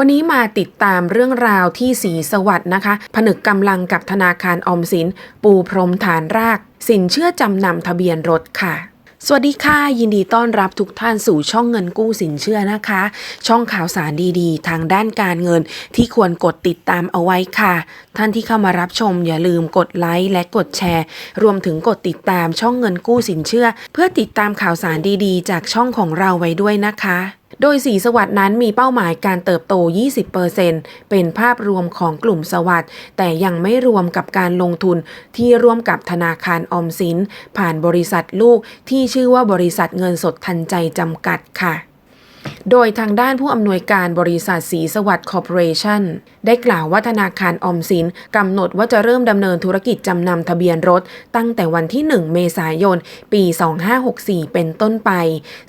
วันนี้มาติดตามเรื่องราวที่สีสวัสด์นะคะ ผนึกกำลังกับธนาคารออมสิน ปูพรมฐานราก สินเชื่อจำนำทะเบียนรถค่ะสวัสดีค่ะ ยินดีต้อนรับทุกท่านสู่ช่องเงินกู้สินเชื่อนะคะ ช่องข่าวสารดีๆ ทางด้านการเงินที่ควรกดติดตามเอาไว้ค่ะ ท่านที่เข้ามารับชมอย่าลืมกดไลค์และกดแชร์ รวมถึงกดติดตามช่องเงินกู้สินเชื่อ เพื่อติดตามข่าวสารดีๆ จากช่องของเราไว้ด้วยนะคะ โดยสีสวัสด์นั้นมีเป้าหมายการเติบโต 20%เป็นภาพรวมของกลุ่มสวัสด์แต่ยังไม่รวมกับการลงทุนที่ร่วมกับธนาคารออมสิน ผ่านบริษัทลูกที่ชื่อว่าบริษัทเงินสดทันใจจำกัดค่ะ โดยทางด้านผู้อำนวยการบริษัทสีสวัสดิ์คอร์ปอเรชั่นได้กล่าวว่าธนาคารออมสินกำหนดว่าจะเริ่มดำเนินธุรกิจจำนำทะเบียนรถ ตั้งแต่วันที่ 1 เมษายน ปี 2564 เป็นต้นไป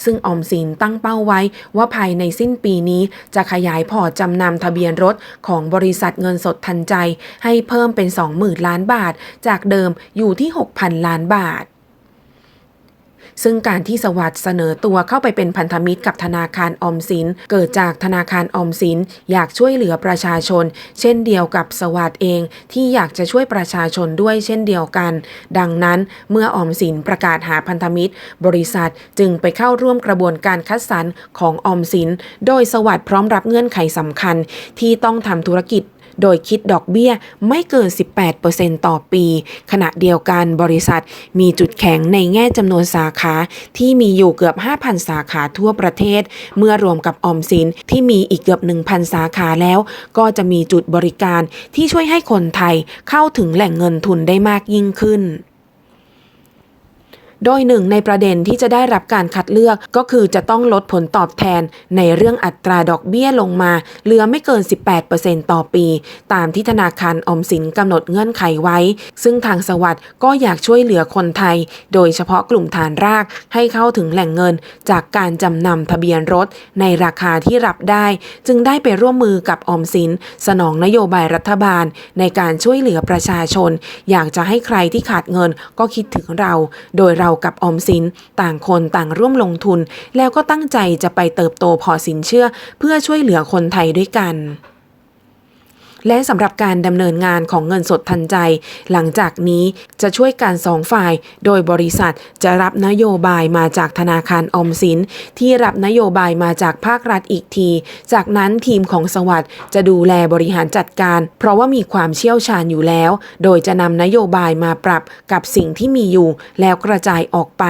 ซึ่งออมสินตั้งเป้าไว้ว่าภายในสิ้นปีนี้จะขยายพอร์ตจำนำทะเบียนรถของบริษัทเงินสดทันใจ ให้เพิ่มเป็น 20,000 ล้านบาท จากเดิมอยู่ที่ 6,000 ล้านบาท ซึ่งการที่สวัสด์เสนอตัวเข้าไปเป็นพันธมิตรกับธนาคารออมสิน เกิดจากธนาคารออมสิน อยากช่วยเหลือประชาชน เช่นเดียวกับสวัสด์เอง ที่อยากจะช่วยประชาชนด้วยเช่นเดียวกัน ดังนั้นเมื่อออมสินประกาศหาพันธมิตร บริษัทจึงไปเข้าร่วมกระบวนการคัดสรรของออมสิน โดยสวัสด์พร้อมรับเงื่อนไขสำคัญที่ต้องทำธุรกิจ โดยคิดดอกเบี้ยไม่เกิน 18%ต่อปี ขณะเดียวกันบริษัทมีจุดแข็งในแง่จำนวนสาขาที่มีอยู่เกือบ 5,000 สาขาทั่วประเทศ เมื่อรวมกับออมสินที่มีอีกเกือบ 1,000 สาขาแล้ว ก็จะมีจุดบริการที่ช่วยให้คนไทยเข้าถึงแหล่งเงินทุนได้มากยิ่งขึ้น โดยหนึ่งในประเด็นที่จะได้รับการคัดเลือกก็คือจะต้องลดผลตอบแทนในเรื่องอัตราดอกเบี้ยลงมา เหลือไม่เกิน 18%ต่อปี ตามที่ธนาคารอมสินกำหนดเงื่อนไขไว้ ซึ่งทางสวัสด์ก็อยากช่วยเหลือคนไทย โดยเฉพาะกลุ่มฐานรากให้เข้าถึงแหล่งเงิน จากการจำนำทะเบียนรถ ในราคาที่รับได้ จึงได้ไปร่วมมือกับอมสิน สนองนโยบายรัฐบาล ในการช่วยเหลือประชาชน อยากจะให้ใครที่ขาดเงินก็คิดถึงเรา โดยเรากับออมสินต่างคนต่างร่วมลงทุน แล้วก็ตั้งใจจะไปเติบโตพอสินเชื่อ เพื่อช่วยเหลือคนไทยด้วยกัน และสำหรับการดำเนินงานของเงินสดทันใจ หลังจากนี้จะช่วยการสองฝ่าย โดยบริษัทจะรับนโยบายมาจากธนาคารออมสิน ที่รับนโยบายมาจากภาครัฐอีกที จากนั้นทีมของสวัสด์จะดูแลบริหารจัดการ เพราะว่ามีความเชี่ยวชาญอยู่แล้ว โดยจะนำนโยบายมาปรับกับสิ่งที่มีอยู่ แล้วกระจายออกไป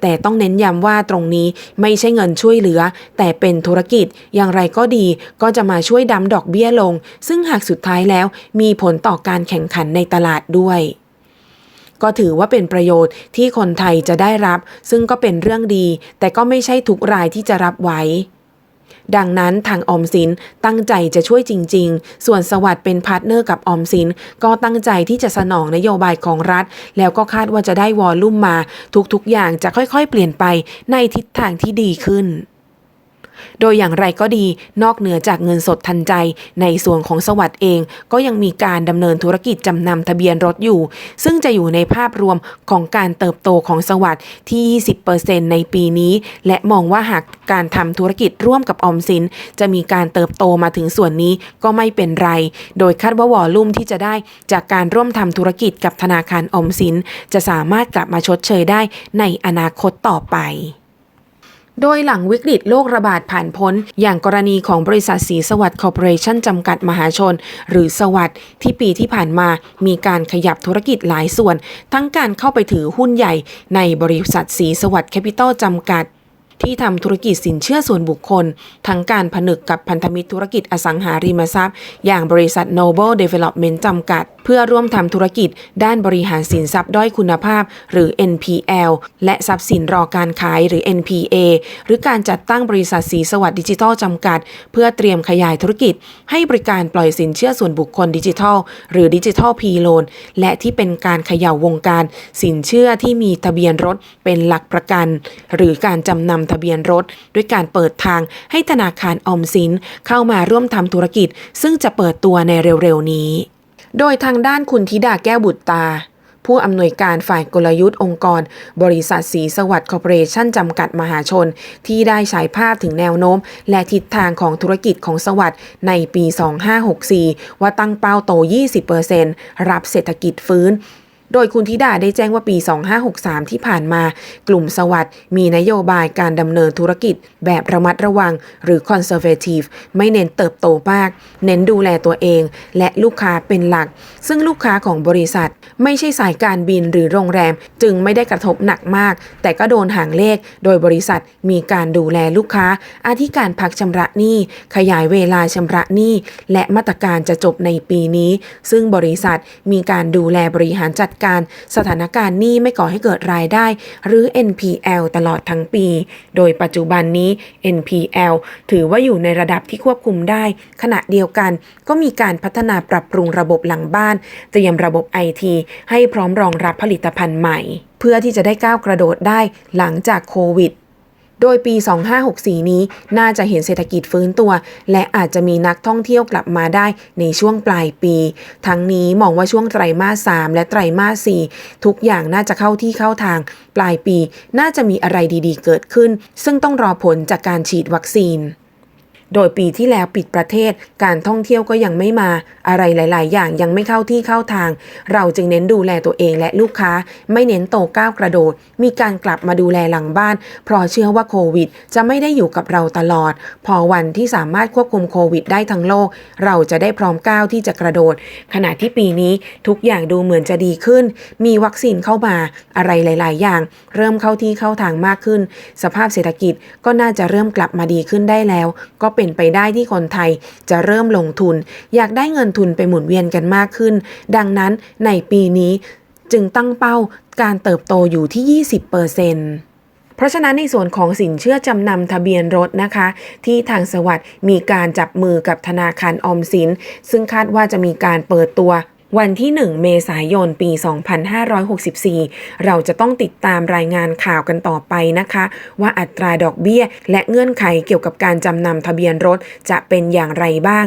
แต่ต้องเน้นย้ำว่าตรงนี้ไม่ใช่เงินช่วยเหลือ แต่เป็นธุรกิจอย่างไรก็ดี ก็จะมาช่วยดำดอกเบี้ยลง ซึ่งหากสุสุดท้ายแล้วมีผลต่อการแข่งขันในตลาดด้วย ก็ถือว่าเป็นประโยชน์ที่คนไทยจะได้รับ ซึ่งก็เป็นเรื่องดี แต่ก็ไม่ใช่ทุกรายที่จะรับไว้ ดังนั้นทางออมสินตั้งใจจะช่วยจริง ๆ ส่วนสวัสด์เป็นพาร์ทเนอร์กับออมสินก็ตั้งใจที่จะสนองนโยบายของรัฐ แล้วก็คาดว่าจะได้วอลลุ่มมา ทุกๆอย่างจะค่อยๆ เปลี่ยนไปในทิศทางที่ดีขึ้น โดยอย่างไรก็ดีนอกเหนือจากเงินสดทันใจ ในส่วนของสวัสด์เอง ก็ยังมีการดำเนินธุรกิจจำนำทะเบียนรถอยู่ ซึ่งจะอยู่ในภาพรวมของการเติบโตของสวัสด์ที่ 20%ในปีนี้ และมองว่าหากการทำธุรกิจร่วมกับออมสิน จะมีการเติบโตมาถึงส่วนนี้ก็ไม่เป็นไร โดยคาดว่าวอลลุ่มที่จะได้จากการร่วมทำธุรกิจกับธนาคารออมสิน จะสามารถกลับมาชดเชยได้ในอนาคตต่อไป โดยหลังวิกฤตโรคระบาดผ่านพ้น อย่างกรณีของบริษัทสีสวัสดิ์คอร์ปอเรชั่นจำกัดมหาชน หรือสวัสด์ที่ปีที่ผ่านมามีการขยับธุรกิจหลายส่วน ทั้งการเข้าไปถือหุ้นใหญ่ในบริษัทสีสวัสดิ์แคปิตอลจำกัดที่ทำธุรกิจสินเชื่อส่วนบุคคล ทั้งการผนึกกับพันธมิตรธุรกิจอสังหาริมทรัพย์ อย่างบริษัท Noble Development จำกัด เพื่อร่วมทำธุรกิจ ด้านบริหารสินทรัพย์ด้อยคุณภาพ หรือ NPL และทรัพย์สินรอการขายหรือ NPA หรือการจัดตั้งบริษัทสีสวัสดิ์ดิจิทัลจำกัด เพื่อเตรียมขยายธุรกิจ ให้บริการปล่อยสินเชื่อส่วนบุคคลดิจิทัล หรือดิจิทัลพีโลนและที่เป็นการเขย่าวงการ สินเชื่อที่มีทะเบียนรถเป็นหลักประกัน หรือการจำนำทะเบียนรถ ด้วยการเปิดทางให้ธนาคารออมสินเข้ามาร่วมทำธุรกิจ ซึ่งจะเปิดตัวในเร็วๆนี้ โดยทางด้านคุณธิดาแก้วบุตรตา ผู้อำนวยการฝ่ายกลยุทธ์องค์กร บริษัทสีสวัสดิ์คอร์ปอเรชั่นจำกัดมหาชน ที่ได้ฉายภาพถึงแนวโน้ม และทิศทางของธุรกิจของสวัสด์ในปี 2564 ว่าตั้งเป้าโต 20%รับเศรษฐกิจฟื้น โดยคุณธิดาได้แจ้งว่าปี 2563 ที่ผ่านมา กลุ่มสวัสด์มีนโยบายการดำเนินธุรกิจ แบบระมัดระวัง หรือ conservative ไม่เน้นเติบโตมาก เน้นดูแลตัวเอง และลูกค้าเป็นหลัก ซึ่งลูกค้าของบริษัท ไม่ใช่สายการบินหรือโรงแรม จึงไม่ได้กระทบหนักมาก แต่ก็โดนห่างเลข โดยบริษัทมีการดูแลลูกค้า อาทิการพักชำระหนี้ ขยายเวลาชำระหนี้ และมาตรการจะจบในปีนี้ ซึ่งบริษัทมีการดูแลบริหารจัดการสถานการณ์หนี้ไม่ก่อให้เกิดรายได้ หรือ NPL ตลอดทั้งปี โดยปัจจุบันนี้ NPL ถือว่าอยู่ในระดับที่ควบคุมได้ ขณะเดียวกันก็มีการพัฒนาปรับปรุงระบบหลังบ้าน เตรียมระบบไอทีให้พร้อมรองรับผลิตภัณฑ์ใหม่ เพื่อที่จะได้ก้าวกระโดดได้หลังจากโควิด โดยปี 2564 นี้น่าจะเห็นเศรษฐกิจฟื้นตัว และอาจจะมีนักท่องเที่ยวกลับมาได้ในช่วงปลายปี ทั้งนี้มองว่าช่วงไตรมาส 3 และไตรมาส 4 ทุกอย่างน่าจะเข้าที่เข้าทาง ปลายปี น่าจะมีอะไรดีๆ เกิดขึ้น ซึ่งต้องรอผลจากการฉีดวัคซีน โดยปีที่แล้วปิดประเทศการท่องเที่ยวก็ยังไม่มาอะไรหลาย ๆ อย่างยังไม่เข้าที่เข้าทาง เราจึงเน้นดูแลตัวเองและลูกค้า ไม่เน้นโตก้าวกระโดด มีการกลับมาดูแลหลังบ้าน เพราะเชื่อว่าโควิด จะไม่ได้อยู่กับเราตลอด พอวันที่สามารถควบคุมโควิดได้ทั้งโลก เราจะได้พร้อมก้าวที่จะกระโดด ขณะที่ปีนี้ทุกอย่างดูเหมือนจะดีขึ้น มีวัคซีนเข้ามาอะไรหลาย ๆ อย่าง เริ่มเข้าที่เข้าทางมากขึ้น สภาพเศรษฐกิจก็น่าจะเริ่มกลับมาดีขึ้นได้แล้ว ก็เป็นไปได้ที่คนไทยจะเริ่มลงทุน อยากได้เงินทุนไปหมุนเวียนกันมากขึ้น ดังนั้นในปีนี้จึงตั้งเป้าการเติบโตอยู่ที่ 20%เพราะฉะนั้นในส่วนของสินเชื่อจำนำทะเบียนรถนะคะ ที่ทางสวัสด์มีการจับมือกับธนาคารออมสิน ซึ่งคาดว่าจะมีการเปิดตัว วันที่ 1 เมษายน ปี 2564 เราจะต้องติดตามรายงานข่าวกันต่อไปนะคะ ว่าอัตราดอกเบี้ย และเงื่อนไขเกี่ยวกับการจำนำทะเบียนรถจะเป็นอย่างไรบ้าง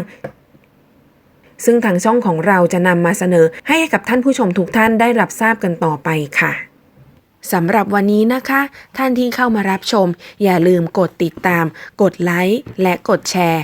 ซึ่งทางช่องของเราจะนำมาเสนอให้กับท่านผู้ชมทุกท่านได้รับทราบกันต่อไปค่ะสำหรับวันนี้นะคะ ท่านที่เข้ามารับชม อย่าลืมกดติดตาม กดไลค์และกดแชร์